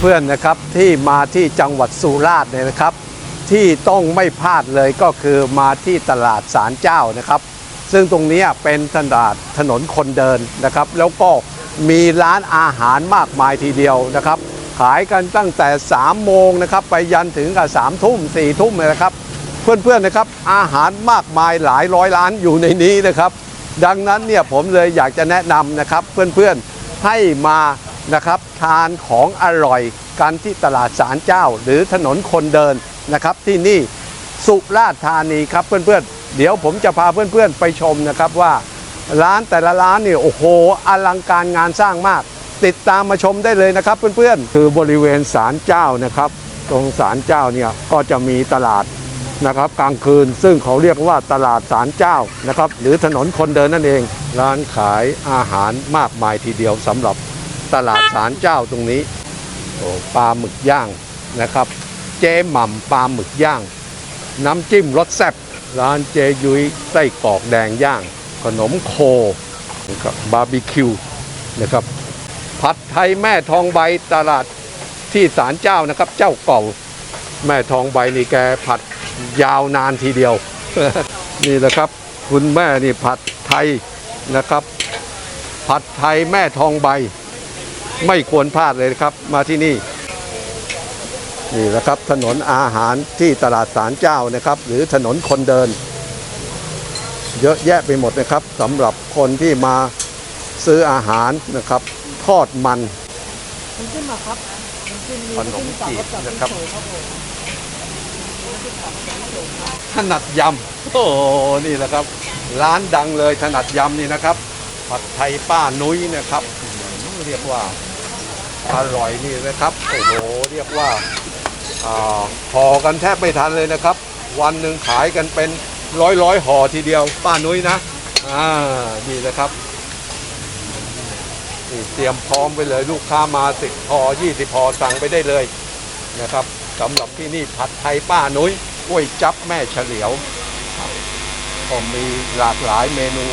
เพื่อนๆนะครับที่มาที่จังหวัดสุราษฎร์เนี่ยนะครับ ที่ต้องไม่พลาดเลยก็คือมาที่ตลาดสารเจ้านะครับ ซึ่งตรงนี้เป็นตลาดถนนคนเดินนะครับ แล้วก็มีร้านอาหารมากมายทีเดียวนะครับ ขายกันตั้งแต่ 3 โมงนะครับไปยันถึงกับ3ทุ่ม4ทุ่มนะครับ เพื่อนๆนะครับอาหารมากมายหลายร้อยร้านอยู่ในนี้นะครับ ดังนั้นเนี่ยผมเลยอยากจะแนะนำนะครับเพื่อนๆให้มา นะครับ ทานของอร่อยกันที่ตลาดสารเจ้า หรือถนนคนเดินนะครับ ที่นี่สุราษฎร์ธานีครับเพื่อนๆ เดี๋ยวผมจะพาเพื่อนๆไปชมนะครับว่าร้านแต่ละร้านเนี่ยโอ้โหอลังการงานสร้างมาก ติดตามมาชมได้เลยนะครับเพื่อนๆ คือบริเวณศาลเจ้านะครับ ตรงศาลเจ้าเนี่ยก็จะมีตลาดนะครับกลางคืนซึ่งเขาเรียกว่าตลาดสารเจ้านะครับ หรือถนนคนเดินนั่นเอง ร้านขายอาหารมากมายทีเดียวสำหรับ ตลาดสารเจ้าตรงนี้โอ้ปลาหมึกย่างนะครับ เจ๊หม่ำปลาหมึกย่าง น้ำจิ้มรสแซ่บร้านเจยุ้ยไส้กรอกแดงย่าง ขนมโคนะครับบาร์บีคิวนะครับผัดไทยแม่ทองใบตลาดที่ศาลเจ้านะครับ เจ้าเก่าแม่ทองใบนี่แกผัดยาวนานทีเดียว นี่แหละครับ คุณแม่นี่ผัดไทยนะครับ ผัดไทยแม่ทองใบ ไม่ควรพลาดเลยนะครับมาที่นี่ นี่แหละครับถนนอาหารที่ตลาดสารเจ้านะครับ หรือถนนคนเดิน เยอะแยะไปหมดนะครับสำหรับคนที่มาซื้ออาหารนะครับ ทอดมันมันขึ้นมาครับมันขึ้นมีขนมจีบนะครับสวยครับผมถนัดยำโอ้โหนี่แหละครับ ร้านดังเลยถนัดยำนี่นะครับผัดไทยป้านุ้ยนะครับอืมเรียกว่า อร่อยนี่นะครับโอ้โหเรียกว่าห่อกันแทบไม่ทันเลยนะครับ วันหนึ่งขายกันเป็นร้อยร้อยๆห่อทีเดียว ป้านุ้ยนะอ่านี่นะครับนี่เตรียมพร้อมไปเลยลูกค้ามาสิบพอยี่สิบพอสั่งไปได้เลยนะครับสำหรับที่นี่ผัดไทยป้านุ้ยกล้วยจับแม่เฉลียวก็มีหลากหลายเมนู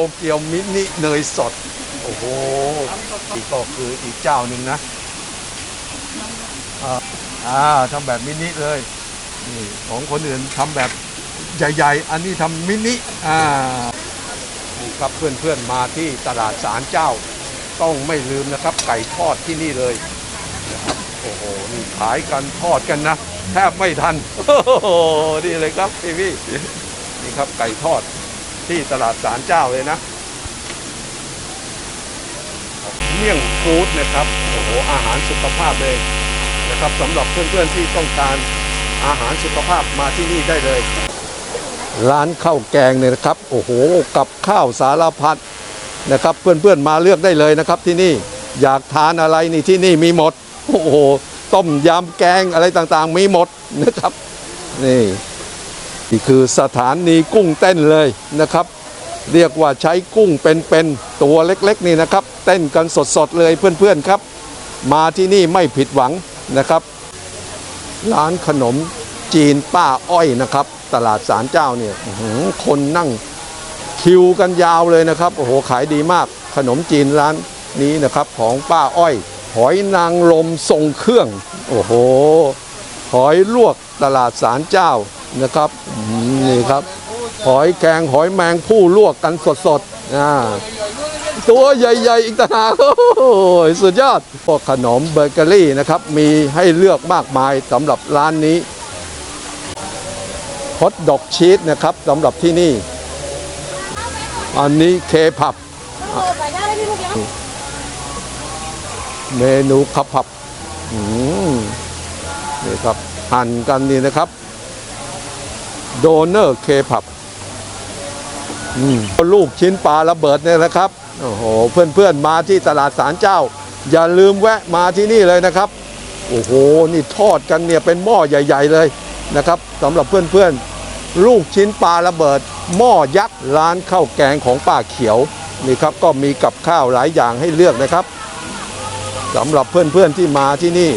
โตเกียวมินิเนยสด โอ้โหอีกก็คืออีกเจ้าหนึ่งนะอ่าอ่าทำแบบมินิเลยนี่ของคนอื่นทำแบบใหญ่ ๆ อันนี้ทำมินิอ่านี่ครับเพื่อนๆมาที่ตลาดสารเจ้า ต้องไม่ลืมนะครับ ไก่ทอดที่นี่เลยนะครับโอ้โหนี่ขายกันทอดกันนะแทบไม่ทันโอ้โหนี่เลยครับพี่พี่นี่ครับไก่ทอด ที่ตลาดสารเจ้าเลยนะเมี่ยงฟู้ดนะครับโอ้โหอาหารสุขภาพเลยนะครับสำหรับเพื่อนๆที่ต้องการอาหารสุขภาพมาที่นี่ได้เลย ร้านข้าวแกงเนี่ยนะครับ โอ้โหกับข้าวสารพัดนะครับ เพื่อนๆมาเลือกได้เลยนะครับที่นี่อยากทานอะไรนี่ที่นี่มีหมด โอ้โหต้มยำแกงอะไรต่างๆ มีหมดนะครับนี่ นี่คือสถานีกุ้งเต้นเลยนะครับ เรียกว่าใช้กุ้งเป็นๆตัวเล็กๆนี่นะครับ เต้นกันสดๆเลยเพื่อนๆครับ มาที่นี่ไม่ผิดหวังนะครับ ร้านขนมจีนป้าอ้อยนะครับ ตลาดสารเจ้าเนี่ยคนนั่งคิวกันยาวเลยนะครับโอ้โหขายดีมากขนมจีนร้านนี้นะครับของป้าอ้อย หอยนางรมทรงเครื่อง โอ้โห หอยลวกตลาดสารเจ้า นะครับนี่ครับ หอยแกงหอยแมงผู้ลวกกันสดๆอ่าตัวใหญ่ ๆ อีกต่างหากสุดยอดพวกขนมเบเกอรี่นะครับ มีให้เลือกมากมายสำหรับร้านนี้ฮอทดอกชีสนะครับสำหรับที่นี่ อันนี้เคพับ เมนูขับผับนี่ครับหั่นกันนี่นะครับ โดเนอร์เคผับอืมลูกชิ้นปลาระเบิดเนี่ยนะครับ โอ้โห เพื่อนๆ มาที่ตลาดสารเจ้า อย่าลืมแวะมาที่นี่เลยนะครับ โอ้โห นี่ทอดกันเนี่ยเป็นหม้อใหญ่ ๆเลยนะครับสำหรับเพื่อนๆ ลูกชิ้นปลาระเบิด หม้อยักษ์ร้านข้าวแกงของป้าเขียวนี่ครับก็มีกับข้าวหลายอย่างให้เลือกนะครับสำหรับเพื่อนๆที่มาที่นี่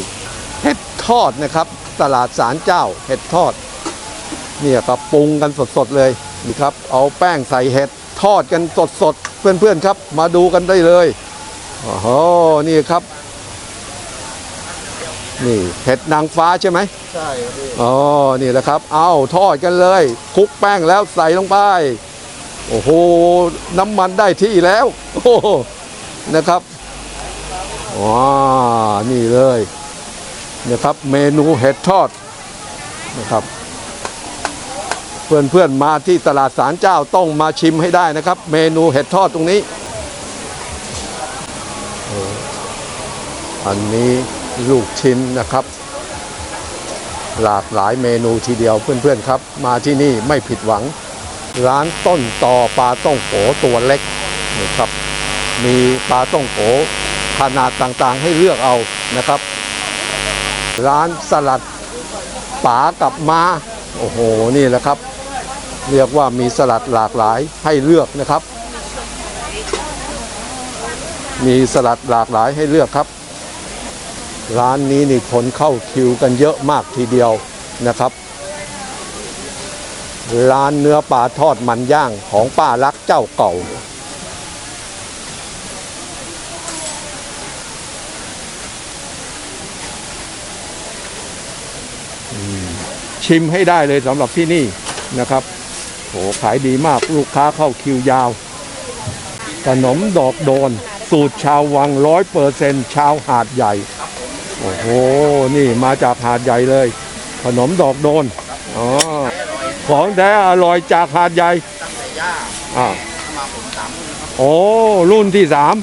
เห็ดทอดนะครับ ตลาดสารเจ้า เห็ดทอด เนี่ยครับปรุงกันสดๆเลยนี่ครับ เอาแป้งใส่เห็ดทอดกันสดๆเพื่อนๆครับ มาดูกันได้เลยโอ้โหนี่ครับ นี่เห็ดนางฟ้าใช่ไหมใช่ครับพี่อ๋อนี่แหละครับ เอาทอดกันเลยคลุกแป้งแล้วใส่ลงไปโอ้โหน้ำมันได้ที่แล้วโอ้โหนะครับว้านี่เลยนะครับ เมนูเห็ดทอดนะครับ เพื่อนๆมาที่ตลาดสารเจ้าต้องมาชิมให้ได้นะครับ เมนูเห็ดทอดตรงนี้ อันนี้ลูกชิ้นนะครับ หลากหลายเมนูทีเดียวเพื่อนๆครับ มาที่นี่ไม่ผิดหวัง ร้านต้นต่อปลาต้องโกตัวเล็กนะครับ มีปลาต้องโกขนาดต่างๆให้เลือกเอานะครับ ร้านสลัดป๋ากับมาโอ้โห นี่แหละครับ เรียกว่ามีสลัดหลากหลายให้เลือกนะครับ มีสลัดหลากหลายให้เลือกครับ ร้านนี้นี่คนเข้าคิวกันเยอะมากทีเดียวนะครับ ร้านเนื้อปลาทอดมันย่างของป้ารักเจ้าเก่าชิมให้ได้เลยสำหรับที่นี่นะครับ โหขายดีมากลูกค้าเข้าคิวยาว ขนมดอกโดน สูตรชาววังร้อยเปอร์เซนชาวหาดใหญ่ โอ้โห นี่มาจากหาดใหญ่เลย ขนมดอกโดนอ๋อของแท้อร่อยจากหาดใหญ่อ่าโอ้รุ่นที่สาม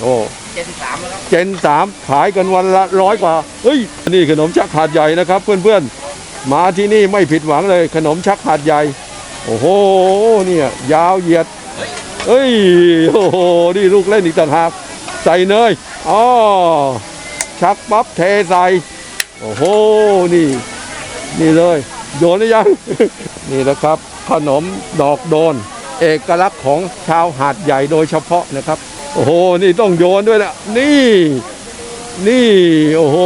โอ้เจ็ดสิบสามแล้วครับเจนสามขายกันวันละร้อยกว่าเฮ้ยนี่ขนมชักหาดใหญ่นะครับ เพื่อนๆมาที่นี่ไม่ผิดหวังเลยขนมชักหาดใหญ่ โอ้โหเนี่ยยาวเหยียดเฮ้ยโอ้โหนี่ลูกเล่นอีกต่างหากใส่เนยอ๋อชักปั๊บเทใส่โอ้โหนี่ นี่เลย โยนหรือยัง นี่แหละครับ ขนมดอกโดน เอกลักษณ์ของชาวหาดใหญ่โดยเฉพาะนะครับ โอ้โหนี่ต้องโยนด้วยนะนี่ นี่โอ้โห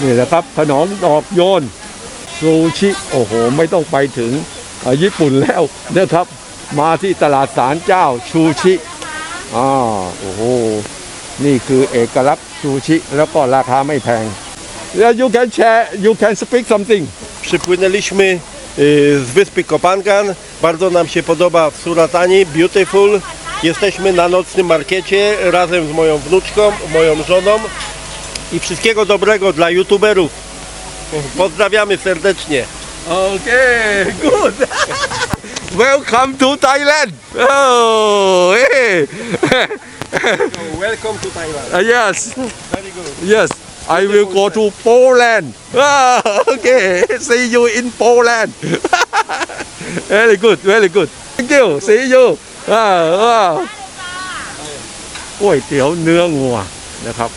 นี่แหละครับ ขนมดอกโยน ซูชิ โอ้โห ไม่ต้องไปถึงอ่าญี่ปุ่นแล้วนะครับ มาที่ตลาดสารเจ้าชูชิอ่าโอ้โห นี่คือเอกลักษณ์ซูชิ แล้วก็ราคาไม่แพง Yeah, you can share, you can speak something. Przypłynęliśmy y, z wyspy Kopangan. Bardzo nam się podoba w Suratani, beautiful. Jesteśmy na nocnym markecie razem z moją wnuczką, moją żoną i wszystkiego dobrego dla youtuberów. Pozdrawiamy serdecznie. Okay, good. Welcome to Thailand. Oh, hey. Welcome to Thailand. Uh, yes, Very good. yes. I will go to Poland. Ah, okay, see you in Poland. very good, very good. Thank you. See you. อ่าอ่าก๋วยเตี๋ยวเนื้องัวนะครับ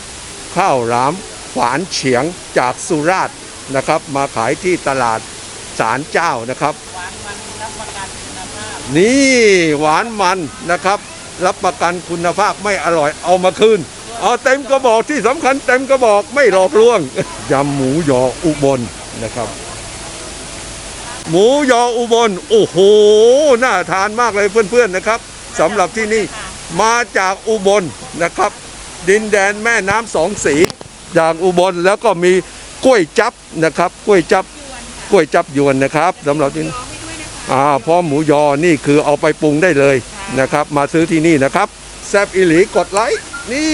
ข้าวหลามฝานเฉียงจากสุราษฎร์ นะครับ มาขายที่ตลาดสารเจ้านะครับนี่หวานมันนะครับ รับประกันคุณภาพไม่อร่อยเอามาคืนเอาเต็มกระบอกที่สำคัญเต็มกระบอกไม่หลอกลวง ยำหมูยออุบลนะครับ หมูยออุบลโอ้โหน่าทานมากเลยเพื่อนๆนะครับสำหรับที่นี่มาจากอุบลนะครับ ดินแดนแม่น้ำสองสีจากอุบลแล้วก็มี กล้วยจับนะครับ กล้วยจับกล้วยจับยวนนะครับสำหรับที่นี่อ่าพร้อมหมูยอนี่คือเอาไปปรุงได้เลยนะครับ มาซื้อที่นี่นะครับ แซบอิหลีกดไลค์นี่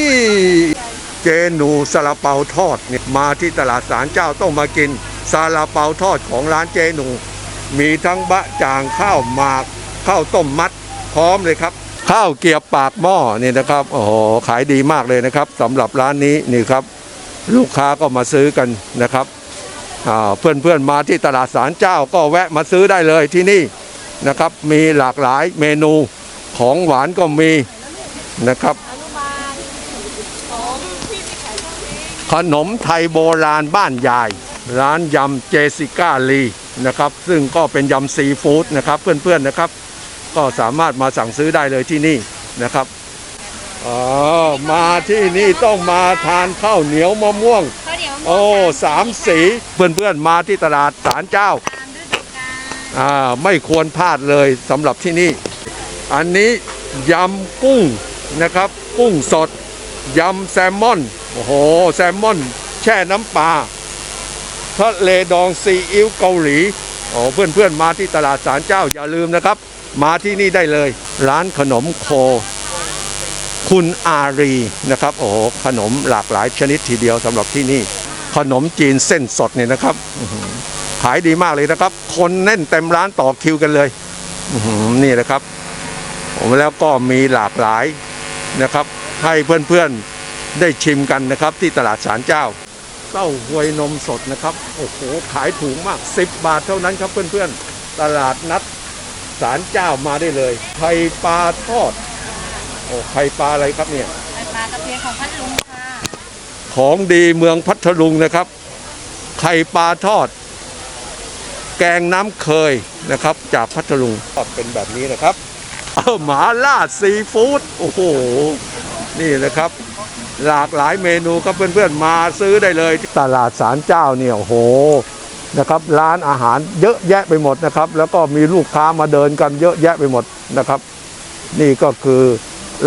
เจนูซาลาเปาทอดเนี่ยมาที่ตลาดสารเจ้าต้องมากินซาลาเปาทอดของร้านเจนู มีทั้งบะจ่างข้าวหมากข้าวต้มมัดพร้อมเลยครับ ข้าวเกรียบปากหม้อนี่นะครับโอ้โหขายดีมากเลยนะครับสำหรับร้านนี้นี่ครับ ลูกค้าก็มาซื้อกันนะครับเพื่อนเพื่อนๆมาที่ตลาดสารเจ้าก็แวะมาซื้อได้เลยที่นี่นะครับ มีหลากหลายเมนูของหวานก็มีนะครับ ขนมไทยโบราณบ้านยาย ร้านยำเจสิก้าลีนะครับ ซึ่งก็เป็นยำซีฟู้ดนะครับเพื่อนๆนะครับ ก็สามารถมาสั่งซื้อได้เลยที่นี่นะครับ อ๋อมาที่นี่ต้องมาทานข้าวเหนียวมะม่วง ข้าวเหนียวมะม่วงโอ้สามสีเพื่อนๆมาที่ตลาดสารเจ้าตามฤดูกาลอ่าไม่ควรพลาดเลยสำหรับที่นี่ อันนี้ยำกุ้งนะครับ กุ้งสดยำแซลมอนโอ้โหแซลมอน แช่น้ำปลาทะเลดองซีอิ๊วเกาหลีโอ้เพื่อนๆมาที่ตลาดสารเจ้าอย่าลืมนะครับ มาที่นี่ได้เลย ร้านขนมโค คุณอารีนะครับโอ้โหขนมหลากหลายชนิดทีเดียวสำหรับที่นี่ ขนมจีนเส้นสดเนี่ยนะครับขายดีมากเลยนะครับ คนแน่นเต็มร้านต่อคิวกันเลยนี่นะครับผมแล้วก็มีหลากหลายนะครับ ให้เพื่อนๆได้ชิมกันนะครับ ที่ตลาดสารเจ้าเต้าหวยนมสดนะครับโอ้โหขายถูกมาก 10 บาทเท่านั้นครับเพื่อนๆ ตลาดนัดสารเจ้ามาได้เลยไข่ปลาทอด โอ้ไข่ปลาอะไรครับเนี่ย ไข่ปลากระเพียนของพัทลุงค่ะ ของดีเมืองพัทลุงนะครับ ไข่ปลาทอด แกงน้ำเคยนะครับ จากพัทลุงทอดเป็นแบบนี้นะครับเออหมาล่าซีฟู้ดโอ้โห นี่นะครับ หลากหลายเมนูครับเพื่อนๆมาซื้อได้เลยตลาดสารเจ้าเนี่ยโอ้โหนะครับร้านอาหารเยอะแยะไปหมดนะครับ แล้วก็มีลูกค้ามาเดินกันเยอะแยะไปหมดนะครับ นี่ก็คือ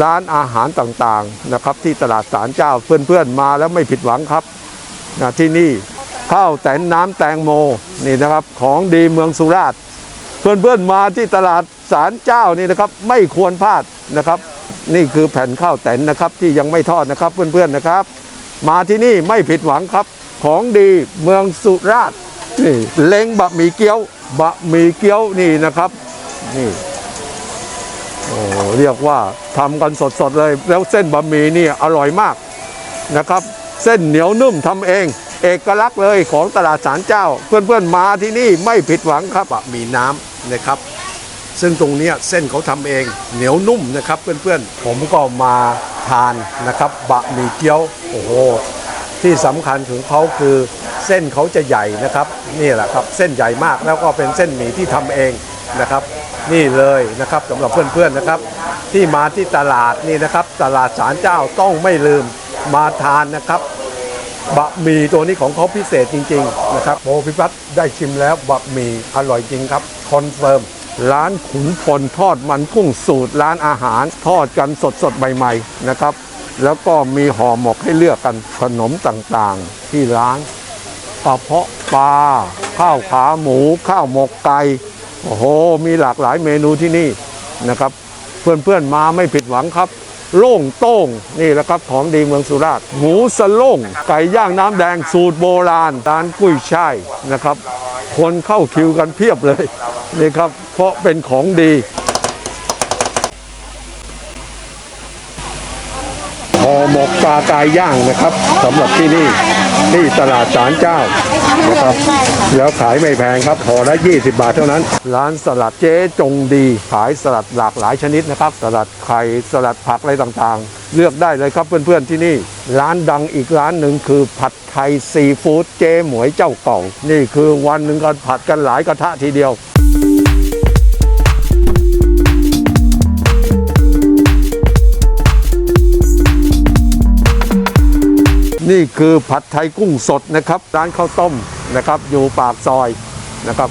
ร้านอาหารต่างๆนะครับ ที่ตลาดสารเจ้าเพื่อนๆมาแล้วไม่ผิดหวังครับนะที่นี่ข้าวแตนน้ำแตงโมนี่นะครับของดีเมืองสุราษฎร์เพื่อนๆมาที่ตลาดสารเจ้านี่นะครับไม่ควรพลาดนะครับ นี่คือแผ่นข้าวแตนนะครับที่ยังไม่ทอดนะครับเพื่อนๆนะครับ มาที่นี่ไม่ผิดหวังครับ ของดีเมืองสุราษฎร์นี่เล้งบะหมี่เกี๊ยวบะหมี่เกี๊ยวนี่นะครับนี่ โอ้เรียกว่าทำกันสดๆเลย แล้วเส้นบะหมี่นี่อร่อยมากนะครับ เส้นเหนียวนุ่มทำเอง เอกลักษณ์เลยของตลาดสารเจ้า เพื่อนๆมาที่นี่ไม่ผิดหวังครับมีน้ำนะครับ ซึ่งตรงนี้เส้นเขาทำเองเหนียวนุ่มนะครับ เพื่อนๆ ผมก็มาทานนะครับบะหมี่เกี๊ยวโอ้โหที่สำคัญถึงเขาคือเส้นเขาจะใหญ่นะครับ นี่แหละครับ เส้นใหญ่มากแล้วก็เป็นเส้นหมี่ที่ทำเองนะครับ นี่เลยนะครับสำหรับเพื่อนๆนะครับ ที่มาที่ตลาดนี่นะครับ ตลาดสารเจ้าต้องไม่ลืมมาทานนะครับบะหมี่ตัวนี้ของเขาพิเศษจริงๆนะครับโมพิพัฒน์ได้ชิมแล้วบะหมี่อร่อยจริงครับคอนเฟิร์มร้านขุนพลทอดมันกุ้งสูตรร้านอาหารทอดกันสดๆใหม่ๆนะครับ แล้วก็มีห่อหมกให้เลือกกันขนมต่างๆ ที่ร้านกระเพาะปลาข้าวขาหมู ข้าวหมกไก่ โอ้โห มีหลากหลายเมนูที่นี่นะครับ เพื่อนๆมาไม่ผิดหวังครับ โล่งโต้งนี่แหละครับของดีเมืองสุราษฎร์หมูสโล่งไก่ย่างน้ำแดงสูตรโบราณร้านกุ้ยช่ายนะครับ คนเข้าคิวกันเพียบเลยนี่ครับ เพราะเป็นของดีห่อหมกปลากายย่างนะครับสำหรับที่นี่ ที่ตลาดสารเจ้านะครับ แล้วขายไม่แพงครับห่อละ 20 บาทเท่านั้น ร้านสลัดเจ๊จงดี ขายสลัดหลากหลายชนิดนะครับ สลัดไข่สลัดผักอะไรต่างๆ เลือกได้เลยครับเพื่อนๆที่นี่ ร้านดังอีกร้านหนึ่งคือผัดไทยซีฟู้ดเจ๊หมวยเจ้าเก่า นี่คือวันหนึ่งก็ผัดกันหลายกระทะทีเดียว นี่คือผัดไทยกุ้งสดนะครับ ร้านข้าวต้มนะครับ อยู่ปากซอยนะครับ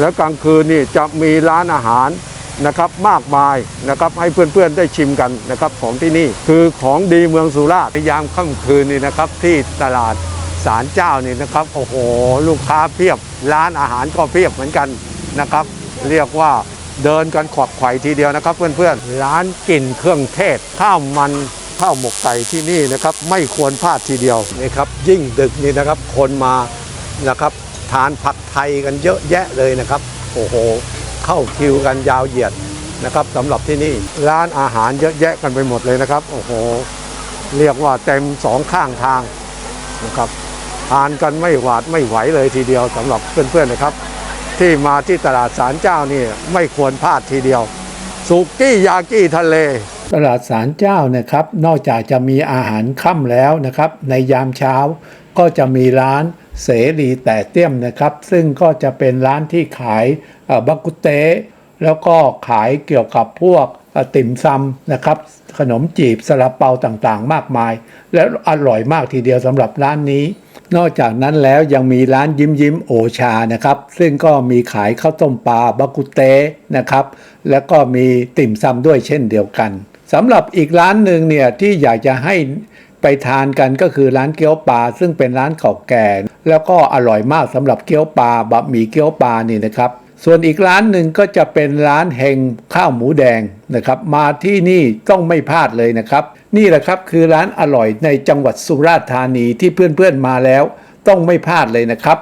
แล้วกลางคืนนี่จะมีร้านอาหารนะครับมากมายนะครับให้เพื่อนๆได้ชิมกันนะครับของที่นี่คือของดีเมืองสุราษฎร์ยามค่ำคืนนี่นะครับ ที่ตลาดสารเจ้านี่นะครับโอ้โหลูกค้าเพียบ ร้านอาหารก็เพียบเหมือนกันนะครับ เรียกว่าเดินกันขวักไขว่ทีเดียวนะครับ เพื่อนๆร้านกลิ่นเครื่องเทศข้าวมัน ข้าวหมกไก่ที่นี่นะครับไม่ควรพลาดทีเดียวนะครับ ยิ่งดึกนี่นะครับคนมานะครับทานผัดไทยกันเยอะแยะเลยนะครับโอ้โหเข้าคิวกันยาวเหยียดนะครับสำหรับที่นี่ร้านอาหารเยอะแยะกันไปหมดเลยนะครับโอ้โหเรียกว่าเต็มสองข้างทางนะครับทานกันไม่หวาดไม่ไหวเลยทีเดียวสำหรับเพื่อนๆนะครับ ที่มาที่ตลาดสารเจ้านี่ไม่ควรพลาดทีเดียวสุกี้ยากิทะเล ตลาดสารเจ้านะครับ นอกจากจะมีอาหารค่ำแล้วนะครับ ในยามเช้าก็จะมีร้านเสรีแต่เตี้ยมนะครับ ซึ่งก็จะเป็นร้านที่ขายบักกุเตแล้วก็ขายเกี่ยวกับพวกติ่มซำนะครับ ขนมจีบสลับเปาต่างๆ มากมาย และอร่อยมากทีเดียวสำหรับร้านนี้ นอกจากนั้นแล้วยังมีร้านยิ้มยิ้มโอชานะครับ ซึ่งก็มีขายข้าวต้มปลาบักกุเตนะครับ แล้วก็มีติ่มซำด้วยเช่นเดียวกัน สำหรับอีกร้านหนึ่งเนี่ยที่อยากจะให้ไปทานกันก็คือร้านเกี๊ยวปลาซึ่งเป็นร้านเก่าแก่ แล้วก็อร่อยมากสำหรับเกี๊ยวปลาบะหมี่เกี๊ยวปลานี่นะครับ ส่วนอีกร้านหนึ่งก็จะเป็นร้านเฮงข้าวหมูแดงนะครับ มาที่นี่ต้องไม่พลาดเลยนะครับ นี่แหละครับคือร้านอร่อยในจังหวัดสุราษฎร์ธานีที่เพื่อนๆมาแล้ว ต้องไม่พลาดเลยนะครับ